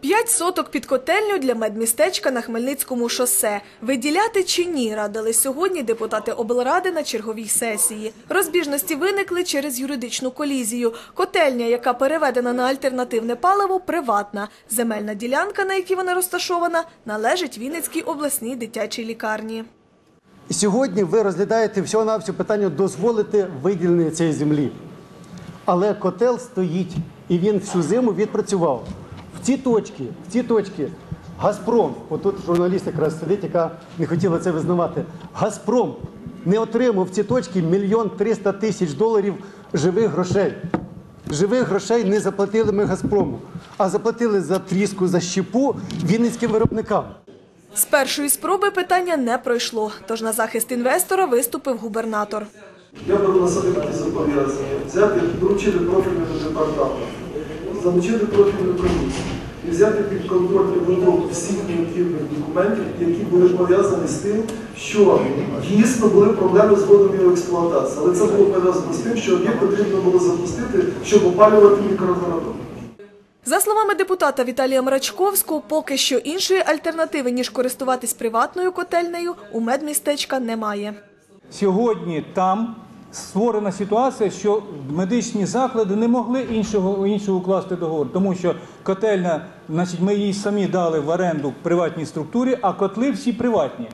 П'ять соток під котельню для медмістечка на Хмельницькому шосе. Виділяти чи ні, радили сьогодні депутати облради на черговій сесії. Розбіжності виникли через юридичну колізію. Котельня, яка переведена на альтернативне паливо, приватна. Земельна ділянка, на якій вона розташована, належить Вінницькій обласній дитячій лікарні. Сьогодні ви розглядаєте всього на всього питання дозволити виділення цієї землі. Але котел стоїть, і він всю зиму відпрацював. Ці точки, в ці точки Газпром, отут журналіст якраз сидить, яка не хотіла це визнавати. Газпром не отримав в ці точки мільйон триста тисяч доларів живих грошей. Живих грошей не заплатили ми Газпрому, а заплатили за тріску, за щепу вінницьким виробникам. З першої спроби питання не пройшло, тож на захист інвестора виступив губернатор. Я беру на себе зобов'язання, взяти, доручити профільному департаменту, залучити профільну комісію і взяти під контроль і всіх необхідних документів, які були пов'язані з тим, що дійсно були проблеми з водою експлуатації. Але це було пов'язано з тим, що об'єкт потрібно було запустити, щоб опалювати мікрогородок. За словами депутата Віталія Мрачковського, поки що іншої альтернативи, ніж користуватись приватною котельнею, у медмістечка немає. Сьогодні там створена ситуація, що медичні заклади не могли іншого, іншого укласти договор, тому що котельня, значить, ми її самі дали в оренду приватній структурі, а котли всі приватні.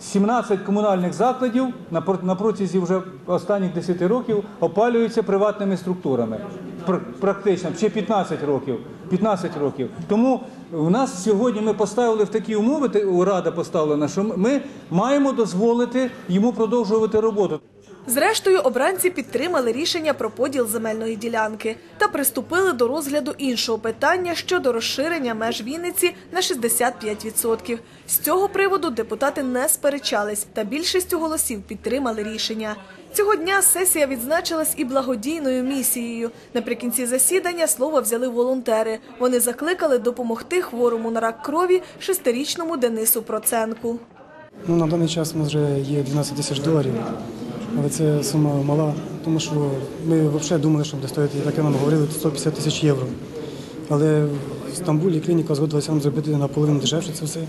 17 комунальних закладів на пр- на протязі вже останніх 10 років опалюються приватними структурами. Пр- Практично ще 15 років. 15 років. Тому в нас сьогодні ми поставили в такі умови, рада поставлена, що ми маємо дозволити йому продовжувати роботу. Зрештою, обранці підтримали рішення про поділ земельної ділянки та приступили до розгляду іншого питання щодо розширення меж Вінниці на 65%. З цього приводу депутати не сперечались та більшістю голосів підтримали рішення. Цього дня сесія відзначилась і благодійною місією. Наприкінці засідання слово взяли волонтери. Вони закликали допомогти хворому на рак крові шестирічному Денису Проценку. Ну, на даний час нас вже є 12 тисяч доларів, але це сума мала, тому що ми взагалі думали, що буде стоїти, як нам говорили, 150 тисяч євро. Але в Стамбулі клініка згодилася нам зробити наполовину дешевше це все.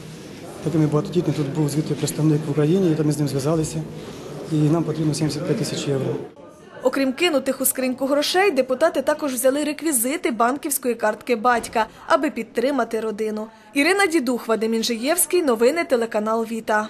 Так як ми багатодітні, тут був звідти представник в Україні, і там ми з ним зв'язалися. І нам потрібно 75 тисяч євро. Окрім кинутих у скриньку грошей, депутати також взяли реквізити банківської картки батька, аби підтримати родину. Ірина Дідух, Вадим Інжиєвський, новини телеканал Віта.